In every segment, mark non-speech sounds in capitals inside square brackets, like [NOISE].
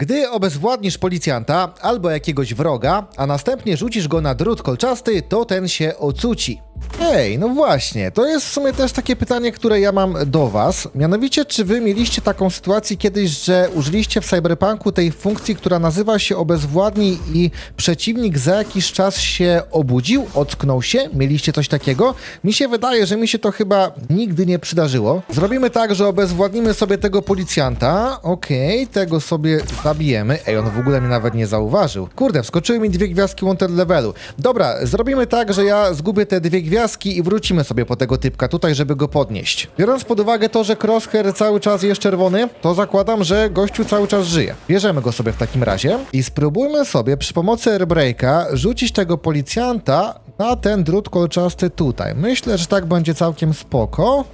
Gdy obezwładnisz policjanta albo jakiegoś wroga, a następnie rzucisz go na drut kolczasty, to ten się ocuci. Ej, no właśnie, to jest w sumie też takie pytanie, które ja mam do was. Mianowicie, czy wy mieliście taką sytuację kiedyś, że użyliście w Cyberpunku tej funkcji, która nazywa się obezwładnij i przeciwnik za jakiś czas się obudził, ocknął się? Mieliście coś takiego? Mi się wydaje, że mi się to chyba nigdy nie przydarzyło. Zrobimy tak, że obezwładnimy sobie tego policjanta. Okej, tego sobie zabijemy. Ej, on w ogóle mnie nawet nie zauważył. Kurde, wskoczyły mi dwie gwiazdki wanted levelu. Dobra, zrobimy tak, że ja zgubię te dwie gwiazdki i wrócimy sobie po tego typka tutaj, żeby go podnieść. Biorąc pod uwagę to, że crosshair cały czas jest czerwony, to zakładam, że gościu cały czas żyje. Bierzemy go sobie w takim razie i spróbujmy sobie przy pomocy airbreaka rzucić tego policjanta na ten drut kolczasty tutaj. Myślę, że tak będzie całkiem spoko.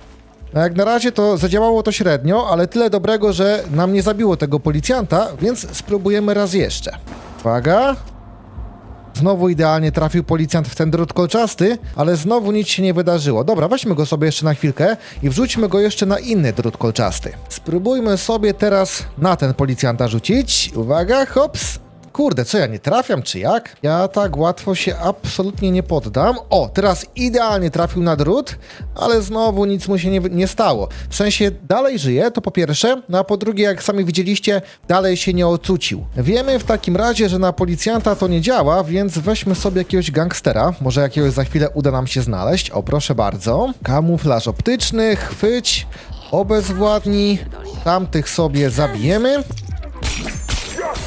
No jak na razie to zadziałało to średnio, ale tyle dobrego, że nam nie zabiło tego policjanta, więc spróbujemy raz jeszcze. Uwaga. Znowu idealnie trafił policjant w ten drut kolczasty, ale znowu nic się nie wydarzyło. Dobra, weźmy go sobie jeszcze na chwilkę i wrzućmy go jeszcze na inny drut kolczasty. Spróbujmy sobie teraz na ten policjanta rzucić. Uwaga, hops. Kurde, co ja nie trafiam, czy jak? Ja tak łatwo się absolutnie nie poddam. O, teraz idealnie trafił na drut, ale znowu nic mu się nie, nie stało. W sensie dalej żyje, to po pierwsze, no a po drugie, jak sami widzieliście, dalej się nie ocucił. Wiemy w takim razie, że na policjanta to nie działa, więc weźmy sobie jakiegoś gangstera. Może jakiegoś za chwilę uda nam się znaleźć. O, proszę bardzo. Kamuflaż optyczny, chwyć, obezwładnij. Tamtych sobie zabijemy.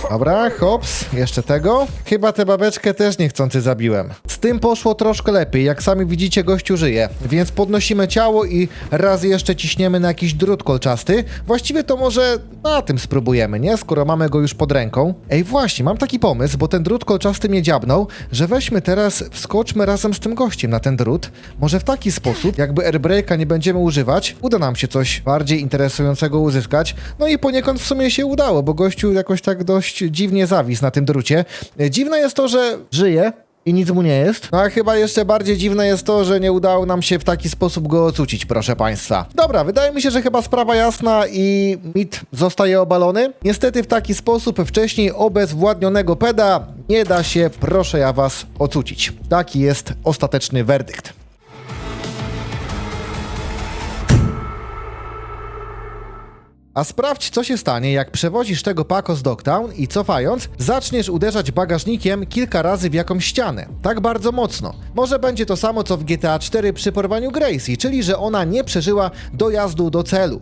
Dobra, hops, jeszcze tego. Chyba tę babeczkę też niechcący zabiłem. Z tym poszło troszkę lepiej, jak sami widzicie gościu żyje, więc podnosimy ciało i raz jeszcze ciśniemy na jakiś drut kolczasty. Właściwie to może na tym spróbujemy, nie? Skoro mamy go już pod ręką. Ej, właśnie, mam taki pomysł, bo ten drut kolczasty mnie dziabnął, że weźmy teraz, wskoczmy razem z tym gościem na ten drut. Może w taki sposób, jakby airbreaka nie będziemy używać, uda nam się coś bardziej interesującego uzyskać. No i poniekąd w sumie się udało, bo gościu jakoś tak dość dziwnie zawisł na tym drucie. Dziwne jest to, że żyje, i nic mu nie jest. No a chyba jeszcze bardziej dziwne jest to, że nie udało nam się w taki sposób go ocucić, proszę państwa. Dobra, wydaje mi się, że chyba sprawa jasna i mit zostaje obalony. Niestety w taki sposób wcześniej obezwładnionego peda nie da się, proszę ja was, ocucić. Taki jest ostateczny werdykt. A sprawdź, co się stanie, jak przewozisz tego Paco z Dogtown i cofając, zaczniesz uderzać bagażnikiem kilka razy w jakąś ścianę. Tak bardzo mocno. Może będzie to samo, co w GTA 4 przy porwaniu Gracie, czyli że ona nie przeżyła dojazdu do celu.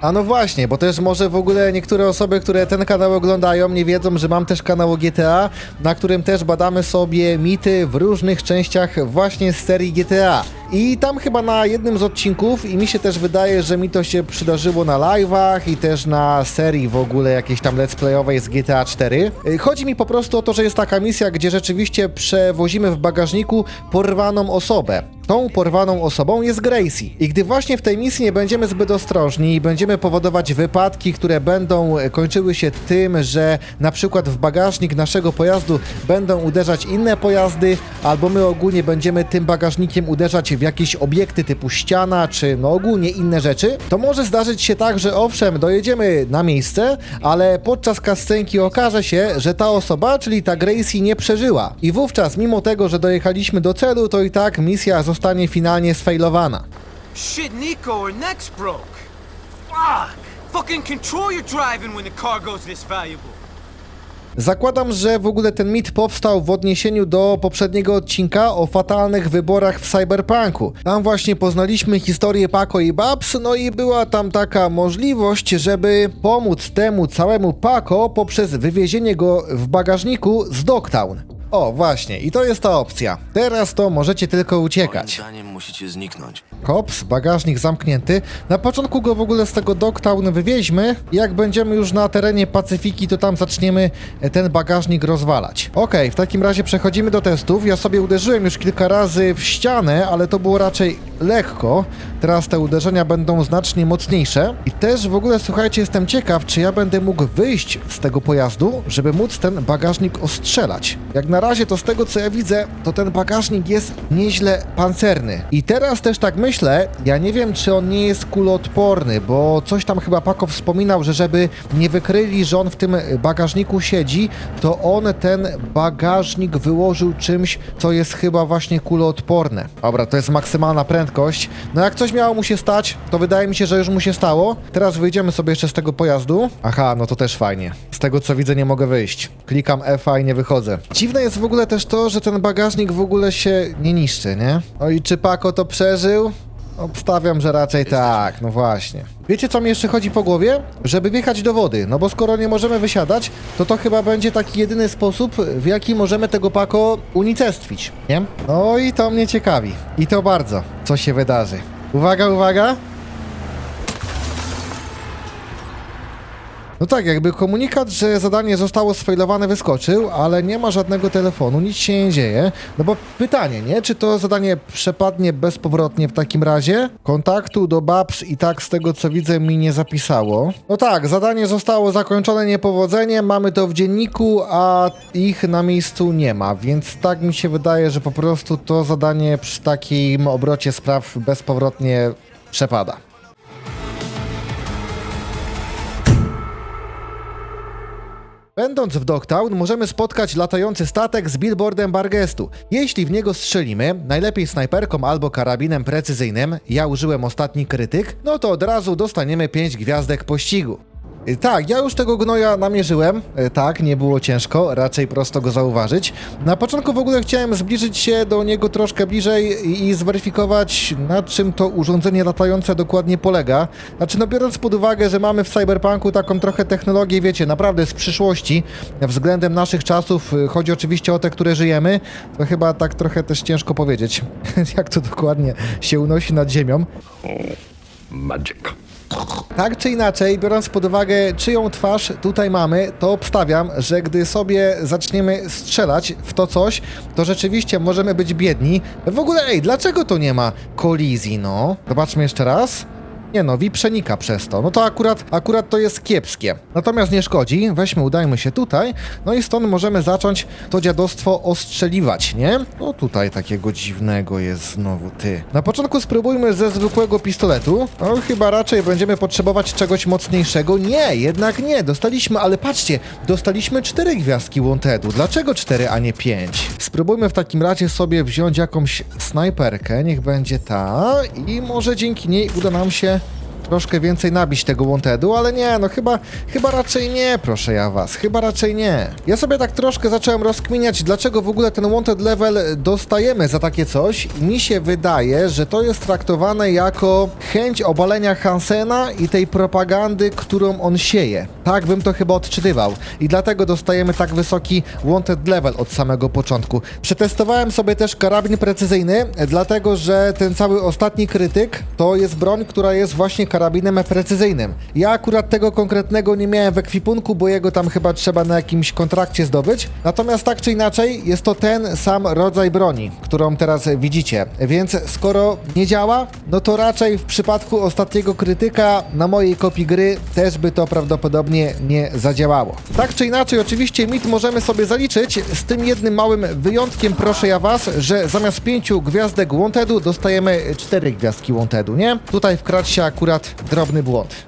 A no właśnie, bo też może w ogóle niektóre osoby, które ten kanał oglądają, nie wiedzą, że mam też kanał GTA, na którym też badamy sobie mity w różnych częściach właśnie z serii GTA. I tam chyba na jednym z odcinków, i mi się też wydaje, że mi to się przydarzyło na live'ach i też na serii w ogóle jakiejś tam let's playowej z GTA 4. Y, Chodzi mi po prostu o to, że jest taka misja, gdzie rzeczywiście przewozimy w bagażniku porwaną osobę. Tą porwaną osobą jest Gracie. I gdy właśnie w tej misji nie będziemy zbyt ostrożni i będziemy powodować wypadki, które będą e, kończyły się tym, że na przykład w bagażnik naszego pojazdu będą uderzać inne pojazdy, albo my ogólnie będziemy tym bagażnikiem uderzać w jakieś obiekty typu ściana, czy no ogólnie inne rzeczy, to może zdarzyć się tak, że owszem, dojedziemy na miejsce, ale podczas kascenki okaże się, że ta osoba, czyli ta Gracie nie przeżyła. I wówczas, mimo tego, że dojechaliśmy do celu, to i tak misja zostanie finalnie sfailowana. Shit, Nico, her neck's broke. Fuck! Fucking control your driving when the cargo's this valuable. Zakładam, że w ogóle ten mit powstał w odniesieniu do poprzedniego odcinka o fatalnych wyborach w Cyberpunku. Tam właśnie poznaliśmy historię Paco i Babs, no i była tam taka możliwość, żeby pomóc temu całemu Paco poprzez wywiezienie go w bagażniku z Dogtown. O, właśnie, i to jest ta opcja. Teraz to możecie tylko Moim uciekać. zdaniem musicie zniknąć. Kops, bagażnik zamknięty. Na początku go w ogóle z tego Dogtown wywieźmy. Jak będziemy już na terenie Pacyfiki, to tam zaczniemy e, ten bagażnik rozwalać. Okej, w takim razie przechodzimy do testów. Ja sobie uderzyłem już kilka razy w ścianę, ale to było raczej lekko. Teraz te uderzenia będą znacznie mocniejsze. I też w ogóle, słuchajcie, jestem ciekaw, czy ja będę mógł wyjść z tego pojazdu, żeby móc ten bagażnik ostrzelać. Jak na razie to z tego co ja widzę, to ten bagażnik jest nieźle pancerny. I teraz też tak myślę, ja nie wiem czy on nie jest kuloodporny, bo coś tam chyba Paco wspominał, że żeby nie wykryli, że on w tym bagażniku siedzi, to on ten bagażnik wyłożył czymś, co jest chyba właśnie kuloodporne. Dobra, to jest maksymalna prędkość. No jak coś miało mu się stać, to wydaje mi się, że już mu się stało. Teraz wyjdziemy sobie jeszcze z tego pojazdu. Aha, no to też fajnie. Z tego co widzę nie mogę wyjść. Klikam F i nie wychodzę. Dziwne jest w ogóle też to, że ten bagażnik w ogóle się nie niszczy, nie? No i czy Paco to przeżył? Obstawiam, że raczej tak, no właśnie. Wiecie, co mi jeszcze chodzi po głowie? Żeby wjechać do wody, no bo skoro nie możemy wysiadać, to to chyba będzie taki jedyny sposób, w jaki możemy tego Pako unicestwić, nie? No i to mnie ciekawi. I to bardzo, co się wydarzy. Uwaga, uwaga! No tak, jakby komunikat, że zadanie zostało sfailowane wyskoczył, ale nie ma żadnego telefonu, nic się nie dzieje. No bo pytanie, nie? Czy to zadanie przepadnie bezpowrotnie w takim razie? Kontaktu do Babs i tak z tego co widzę mi nie zapisało. No tak, zadanie zostało zakończone niepowodzeniem, mamy to w dzienniku, a ich na miejscu nie ma, więc tak mi się wydaje, że po prostu to zadanie przy takim obrocie spraw bezpowrotnie przepada. Będąc w Dogtown, możemy spotkać latający statek z billboardem Bargestu. Jeśli w niego strzelimy, najlepiej snajperką albo karabinem precyzyjnym, ja użyłem ostatni krytyk, no to od razu dostaniemy 5 gwiazdek pościgu. Y, Tak, ja już tego gnoja namierzyłem. Y, Tak, nie było ciężko, raczej prosto go zauważyć. Na początku w ogóle chciałem zbliżyć się do niego troszkę bliżej i- zweryfikować, na czym to urządzenie latające dokładnie polega. Znaczy, no biorąc pod uwagę, że mamy w cyberpunku taką trochę technologię, wiecie, naprawdę z przyszłości, względem naszych czasów, y, chodzi oczywiście o te, które żyjemy, to chyba tak trochę też ciężko powiedzieć, [LAUGHS] jak to dokładnie się unosi nad ziemią. Magic. Tak czy inaczej, biorąc pod uwagę, czyją twarz tutaj mamy, to obstawiam, że gdy sobie zaczniemy strzelać w to coś, to rzeczywiście możemy być biedni. W ogóle, ej, dlaczego to nie ma kolizji, no? Zobaczmy jeszcze raz. Nie przenika przez to. No to akurat, akurat to jest kiepskie. Natomiast nie szkodzi. Weźmy, udajmy się tutaj. No i stąd możemy zacząć to dziadostwo ostrzeliwać, nie? No tutaj takiego dziwnego jest znowu ty. Na początku spróbujmy ze zwykłego pistoletu. No chyba raczej będziemy potrzebować czegoś mocniejszego. Nie, jednak nie. Dostaliśmy, ale patrzcie, dostaliśmy cztery gwiazdki Wantedu. Dlaczego cztery, a nie pięć? Spróbujmy w takim razie sobie wziąć jakąś snajperkę. Niech będzie ta. I może dzięki niej uda nam się troszkę więcej nabić tego Wantedu, ale nie, no chyba, chyba raczej nie, proszę ja was, chyba raczej nie. Ja sobie tak troszkę zacząłem rozkminiać, dlaczego w ogóle ten Wanted Level dostajemy za takie coś. Mi się wydaje, że to jest traktowane jako chęć obalenia Hansena i tej propagandy, którą on sieje. Tak bym to chyba odczytywał. I dlatego dostajemy tak wysoki Wanted Level od samego początku. Przetestowałem sobie też karabin precyzyjny, dlatego że ten cały ostatni krytyk to jest broń, która jest właśnie karabinem precyzyjnym. Ja akurat tego konkretnego nie miałem w ekwipunku, bo jego tam chyba trzeba na jakimś kontrakcie zdobyć. Natomiast tak czy inaczej, jest to ten sam rodzaj broni, którą teraz widzicie. Więc skoro nie działa, no to raczej w przypadku ostatniego krytyka na mojej kopii gry też by to prawdopodobnie nie zadziałało. Tak czy inaczej, oczywiście mit możemy sobie zaliczyć z tym jednym małym wyjątkiem, proszę ja was, że zamiast pięciu gwiazdek Wantedu dostajemy cztery gwiazdki Wantedu, nie? Tutaj wkradł się akurat drobny błąd.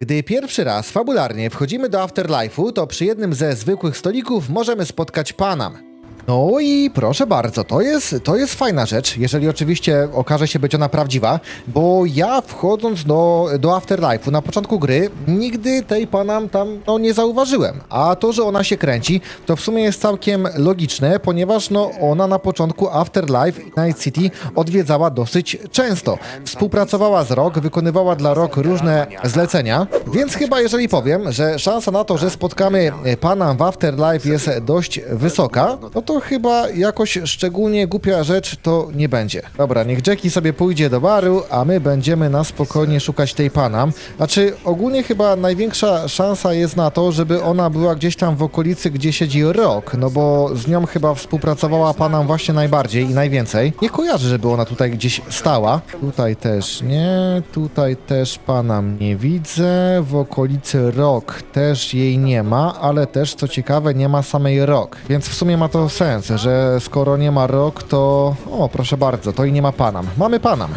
Gdy pierwszy raz fabularnie wchodzimy do Afterlife'u, to przy jednym ze zwykłych stolików możemy spotkać Panam. No i proszę bardzo, to jest, to jest fajna rzecz, jeżeli oczywiście okaże się być ona prawdziwa, bo ja wchodząc do, do Afterlife'u na początku gry, nigdy tej Panam tam no, nie zauważyłem. A to, że ona się kręci, to w sumie jest całkiem logiczne, ponieważ no, ona na początku Afterlife i Night City odwiedzała dosyć często. Współpracowała z ROK, wykonywała dla ROK różne zlecenia, więc chyba jeżeli powiem, że szansa na to, że spotkamy Panam w Afterlife jest dość wysoka, no to to chyba jakoś szczególnie głupia rzecz to nie będzie. Dobra, niech Jackie sobie pójdzie do baru, a my będziemy na spokojnie szukać tej Panam. Znaczy, ogólnie chyba największa szansa jest na to, żeby ona była gdzieś tam w okolicy, gdzie siedzi Rock, no bo z nią chyba współpracowała Panam właśnie najbardziej i najwięcej. Nie kojarzę, żeby ona tutaj gdzieś stała. Tutaj też nie, tutaj też Panam nie widzę, w okolicy Rock też jej nie ma, ale też co ciekawe nie ma samej Rock, więc w sumie ma to sens, że skoro nie ma Rock, to o proszę bardzo, to i nie ma Panam. Mamy Panam.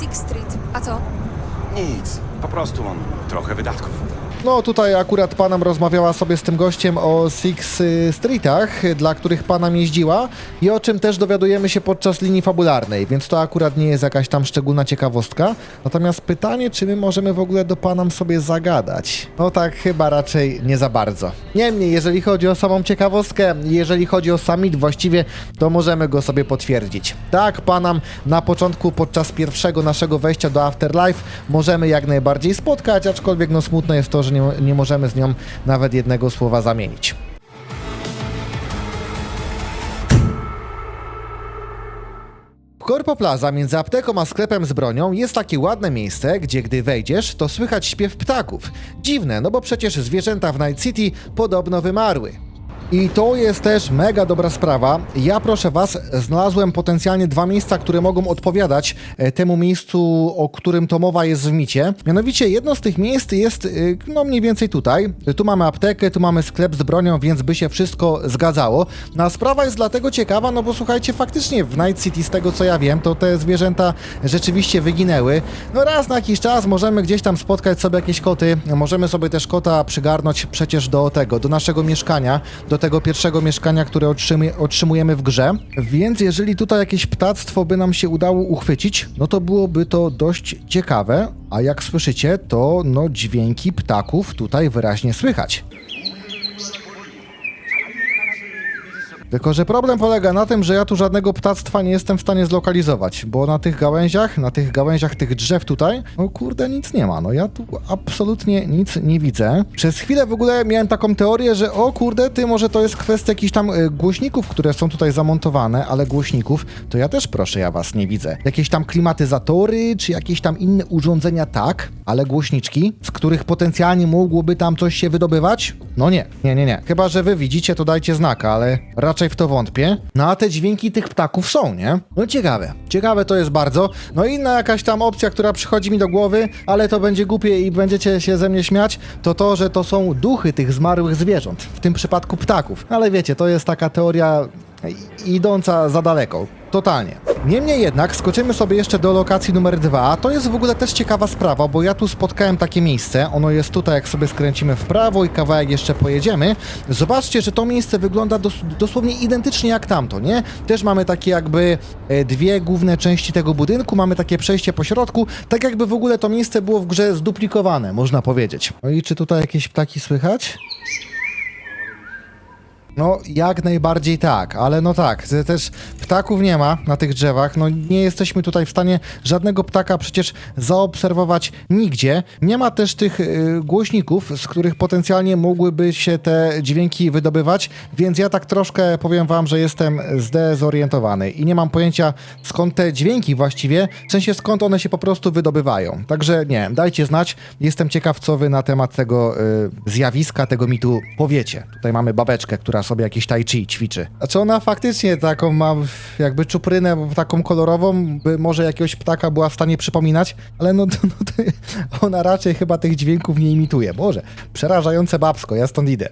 Six Street. A co? Nic, po prostu mam trochę wydatków. No tutaj akurat Panam rozmawiała sobie z tym gościem o Six y, Streetach, dla których Panam jeździła i o czym też dowiadujemy się podczas linii fabularnej, więc to akurat nie jest jakaś tam szczególna ciekawostka. Natomiast pytanie, czy my możemy w ogóle do Panam sobie zagadać? No tak chyba raczej nie za bardzo. Niemniej, jeżeli chodzi o samą ciekawostkę, jeżeli chodzi o summit właściwie, to możemy go sobie potwierdzić. Tak, Panam na początku podczas pierwszego naszego wejścia do Afterlife możemy jak najbardziej spotkać, aczkolwiek no smutne jest to, że nie, nie możemy z nią nawet jednego słowa zamienić. Corpo Plaza między apteką a sklepem z bronią jest takie ładne miejsce, gdzie gdy wejdziesz, to słychać śpiew ptaków. Dziwne, no bo przecież zwierzęta w Night City podobno wymarły. I to jest też mega dobra sprawa. Ja proszę Was, znalazłem potencjalnie dwa miejsca, które mogą odpowiadać e, temu miejscu, o którym to mowa jest w micie. Mianowicie jedno z tych miejsc jest y, no mniej więcej tutaj. Tu mamy aptekę, tu mamy sklep z bronią, więc by się wszystko zgadzało. No sprawa jest dlatego ciekawa, no bo słuchajcie, faktycznie w Night City, z tego co ja wiem, to te zwierzęta rzeczywiście wyginęły. No raz na jakiś czas możemy gdzieś tam spotkać sobie jakieś koty, możemy sobie też kota przygarnąć przecież do tego, do naszego mieszkania, do tego pierwszego mieszkania, które otrzymy, otrzymujemy w grze. Więc jeżeli tutaj jakieś ptactwo by nam się udało uchwycić, no to byłoby to dość ciekawe. A jak słyszycie, to no dźwięki ptaków tutaj wyraźnie słychać. Tylko, że problem polega na tym, że ja tu żadnego ptactwa nie jestem w stanie zlokalizować, bo na tych gałęziach, na tych gałęziach tych drzew tutaj, no kurde, nic nie ma. No ja tu absolutnie nic nie widzę. Przez chwilę w ogóle miałem taką teorię, że o kurde, ty może to jest kwestia jakichś tam y, głośników, które są tutaj zamontowane, ale głośników to ja też proszę, ja was nie widzę. Jakieś tam klimatyzatory, czy jakieś tam inne urządzenia tak, ale głośniczki, z których potencjalnie mogłoby tam coś się wydobywać? No nie, nie, nie, nie. Chyba, że wy widzicie, to dajcie znaka, ale raczej w to wątpię. No a te dźwięki tych ptaków są, nie? No ciekawe. Ciekawe to jest bardzo. No i inna jakaś tam opcja, która przychodzi mi do głowy, ale to będzie głupie i będziecie się ze mnie śmiać, to to, że to są duchy tych zmarłych zwierząt. W tym przypadku ptaków. Ale wiecie, to jest taka teoria idąca za daleko. Totalnie. Niemniej jednak skoczymy sobie jeszcze do lokacji numer dwa. To jest w ogóle też ciekawa sprawa, bo ja tu spotkałem takie miejsce. Ono jest tutaj, jak sobie skręcimy w prawo i kawałek jeszcze pojedziemy. Zobaczcie, że to miejsce wygląda dos dosłownie identycznie jak tamto, nie? Też mamy takie jakby e, dwie główne części tego budynku, mamy takie przejście po środku, tak jakby w ogóle to miejsce było w grze zduplikowane, można powiedzieć. No i czy tutaj jakieś ptaki słychać? No, jak najbardziej tak, ale no tak, te- też ptaków nie ma na tych drzewach, no nie jesteśmy tutaj w stanie żadnego ptaka przecież zaobserwować nigdzie. Nie ma też tych y, głośników, z których potencjalnie mogłyby się te dźwięki wydobywać, więc ja tak troszkę powiem wam, że jestem zdezorientowany i nie mam pojęcia skąd te dźwięki właściwie, w sensie skąd one się po prostu wydobywają. Także nie, dajcie znać, jestem ciekaw co wy na temat tego y, zjawiska, tego mitu powiecie. Tutaj mamy babeczkę, która sobie jakieś tai chi ćwiczy. Znaczy ona faktycznie taką ma jakby czuprynę taką kolorową, by może jakiegoś ptaka była w stanie przypominać, ale no, no to [LAUGHS] ona raczej chyba tych dźwięków nie imituje. Boże, przerażające babsko, ja stąd idę.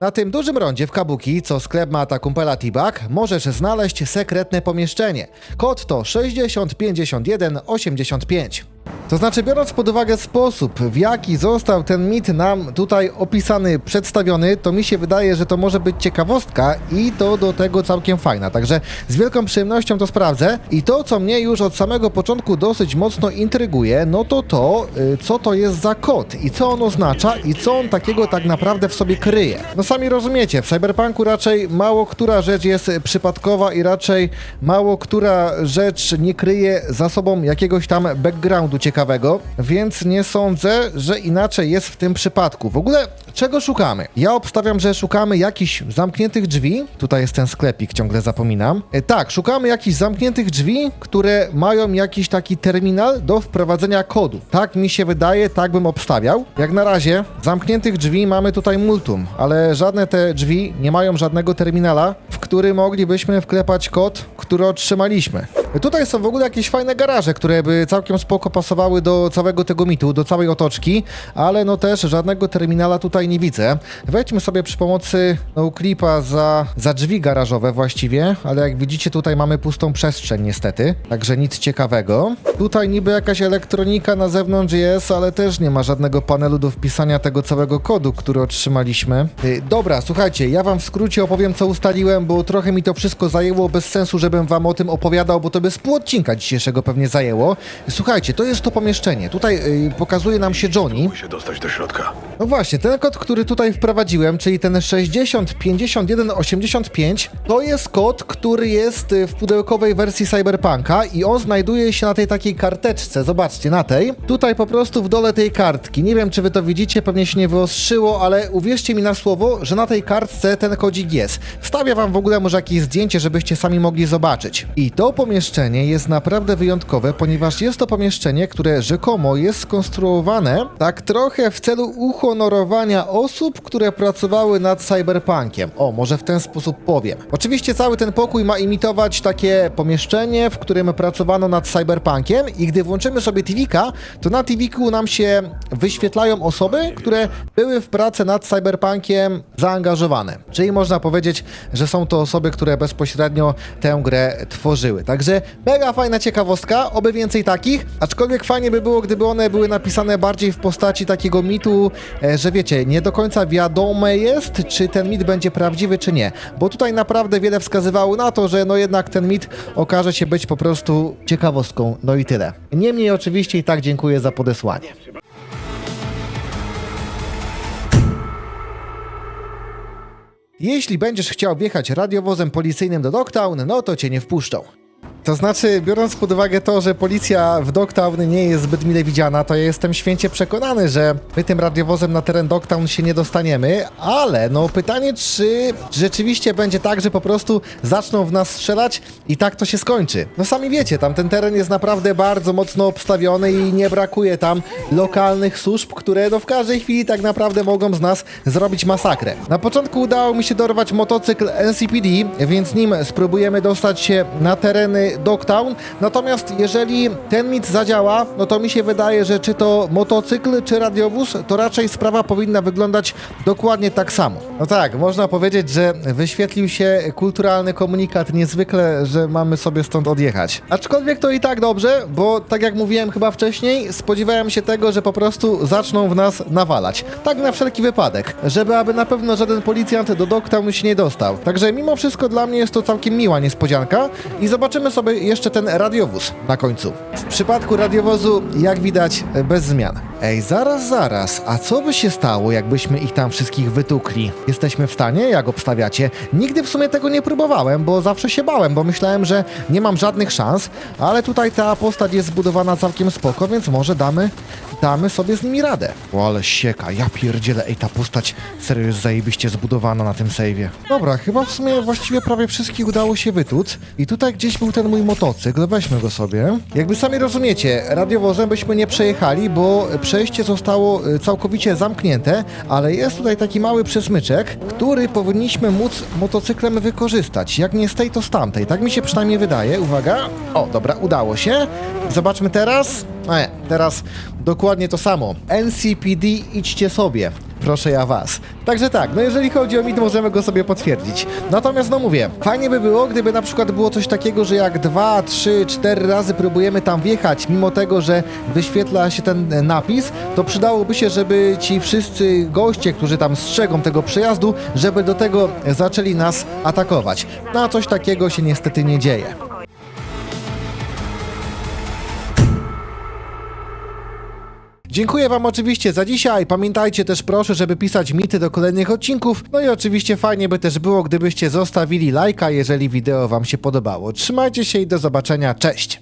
Na tym dużym rondzie w Kabuki, co sklep ma ta kumpela T-Bag, możesz znaleźć sekretne pomieszczenie. Kod to 605185. To znaczy, biorąc pod uwagę sposób, w jaki został ten mit nam tutaj opisany, przedstawiony, to mi się wydaje, że to może być ciekawostka i to do tego całkiem fajna. Także z wielką przyjemnością to sprawdzę. I to, co mnie już od samego początku dosyć mocno intryguje, no to to, y, co to jest za kod i co on oznacza i co on takiego tak naprawdę w sobie kryje. No sami rozumiecie, w Cyberpunku raczej mało która rzecz jest przypadkowa i raczej mało która rzecz nie kryje za sobą jakiegoś tam backgroundu ciekawego. więc nie sądzę, że inaczej jest w tym przypadku. W ogóle czego szukamy? Ja obstawiam, że szukamy jakichś zamkniętych drzwi. Tutaj jest ten sklepik, ciągle zapominam. E, tak, szukamy jakichś zamkniętych drzwi, które mają jakiś taki terminal do wprowadzenia kodu. Tak mi się wydaje, tak bym obstawiał. Jak na razie zamkniętych drzwi mamy tutaj multum, ale żadne te drzwi nie mają żadnego terminala, w który moglibyśmy wklepać kod, który otrzymaliśmy. Tutaj są w ogóle jakieś fajne garaże, które by całkiem spoko pasowały do całego tego mitu, do całej otoczki, ale no też żadnego terminala tutaj nie widzę. Wejdźmy sobie przy pomocy no, klipa za, za drzwi garażowe właściwie, ale jak widzicie tutaj mamy pustą przestrzeń niestety, także nic ciekawego. Tutaj niby jakaś elektronika na zewnątrz jest, ale też nie ma żadnego panelu do wpisania tego całego kodu, który otrzymaliśmy. Y, Dobra, słuchajcie, ja wam w skrócie opowiem co ustaliłem, bo trochę mi to wszystko zajęło bez sensu, żebym wam o tym opowiadał, bo to by z pół odcinka dzisiejszego pewnie zajęło. Słuchajcie, to jest to pomieszczenie. Tutaj y, pokazuje nam się Johnny. się dostać do środka. No właśnie, ten kod, który tutaj wprowadziłem, czyli ten 60 51 85, to jest kod, który jest y, w pudełkowej wersji Cyberpunka i on znajduje się na tej takiej karteczce. Zobaczcie, na tej. Tutaj po prostu w dole tej kartki. Nie wiem, czy wy to widzicie, pewnie się nie wyostrzyło, ale uwierzcie mi na słowo, że na tej kartce ten kodzik jest. Wstawię wam w ogóle może jakieś zdjęcie, żebyście sami mogli zobaczyć. I to pomieszczenie jest naprawdę wyjątkowe, ponieważ jest to pomieszczenie, które rzekomo jest skonstruowane tak trochę w celu uhonorowania osób, które pracowały nad cyberpunkiem. O, może w ten sposób powiem. Oczywiście cały ten pokój ma imitować takie pomieszczenie, w którym pracowano nad cyberpunkiem i gdy włączymy sobie TV-ka, to na TV-ku nam się wyświetlają osoby, które były w pracę nad cyberpunkiem zaangażowane. Czyli można powiedzieć, że są to osoby, które bezpośrednio tę grę tworzyły. Także mega fajna ciekawostka, oby więcej takich, aczkolwiek fajnie by było, gdyby one były napisane bardziej w postaci takiego mitu, e, że wiecie, nie do końca wiadome jest, czy ten mit będzie prawdziwy, czy nie. Bo tutaj naprawdę wiele wskazywało na to, że no jednak ten mit okaże się być po prostu ciekawostką, no i tyle. Niemniej oczywiście i tak dziękuję za podesłanie. Jeśli będziesz chciał wjechać radiowozem policyjnym do Dogtown, no to cię nie wpuszczą. To znaczy, biorąc pod uwagę to, że policja w Dogtown nie jest zbyt mile widziana, to ja jestem święcie przekonany, że my tym radiowozem na teren Dogtown się nie dostaniemy, ale no pytanie, czy rzeczywiście będzie tak, że po prostu zaczną w nas strzelać i tak to się skończy. No sami wiecie, tam ten teren jest naprawdę bardzo mocno obstawiony i nie brakuje tam lokalnych służb, które no w każdej chwili tak naprawdę mogą z nas zrobić masakrę. Na początku udało mi się dorwać motocykl NCPD, więc nim spróbujemy dostać się na tereny Dogtown. Natomiast jeżeli ten mit zadziała, no to mi się wydaje, że czy to motocykl, czy radiowóz, to raczej sprawa powinna wyglądać dokładnie tak samo. No tak, można powiedzieć, że wyświetlił się kulturalny komunikat niezwykle, że mamy sobie stąd odjechać. Aczkolwiek to i tak dobrze, bo tak jak mówiłem chyba wcześniej, spodziewałem się tego, że po prostu zaczną w nas nawalać. Tak na wszelki wypadek, żeby aby na pewno żaden policjant do Dogtown się nie dostał. Także mimo wszystko dla mnie jest to całkiem miła niespodzianka i zobaczymy sobie jeszcze ten radiowóz na końcu. W przypadku radiowozu, jak widać, bez zmian. Ej, zaraz, zaraz, a co by się stało, jakbyśmy ich tam wszystkich wytukli? Jesteśmy w stanie, jak obstawiacie? Nigdy w sumie tego nie próbowałem, bo zawsze się bałem, bo myślałem, że nie mam żadnych szans, ale tutaj ta postać jest zbudowana całkiem spoko, więc może damy, damy sobie z nimi radę. O, ale sieka, ja pierdzielę, ej, ta postać serio jest zajebiście zbudowana na tym save'ie. Dobra, chyba w sumie właściwie prawie wszystkich udało się wytuc i tutaj gdzieś był ten mój motocykl, weźmy go sobie. Jakby sami rozumiecie, radiowozem byśmy nie przejechali, bo przejście zostało y, całkowicie zamknięte, ale jest tutaj taki mały przesmyczek, który powinniśmy móc motocyklem wykorzystać. Jak nie z tej, to z tamtej. Tak mi się przynajmniej wydaje. Uwaga. O, dobra, udało się. Zobaczmy teraz. No nie, teraz dokładnie to samo. NCPD idźcie sobie. Proszę ja was. Także tak, no jeżeli chodzi o mit, możemy go sobie potwierdzić. Natomiast no mówię, fajnie by było, gdyby na przykład było coś takiego, że jak dwa, trzy, cztery razy próbujemy tam wjechać, mimo tego, że wyświetla się ten napis, to przydałoby się, żeby ci wszyscy goście, którzy tam strzegą tego przejazdu, żeby do tego zaczęli nas atakować. No a coś takiego się niestety nie dzieje. Dziękuję Wam oczywiście za dzisiaj. Pamiętajcie też proszę, żeby pisać mity do kolejnych odcinków. No i oczywiście fajnie by też było, gdybyście zostawili lajka, jeżeli wideo Wam się podobało. Trzymajcie się i do zobaczenia. Cześć!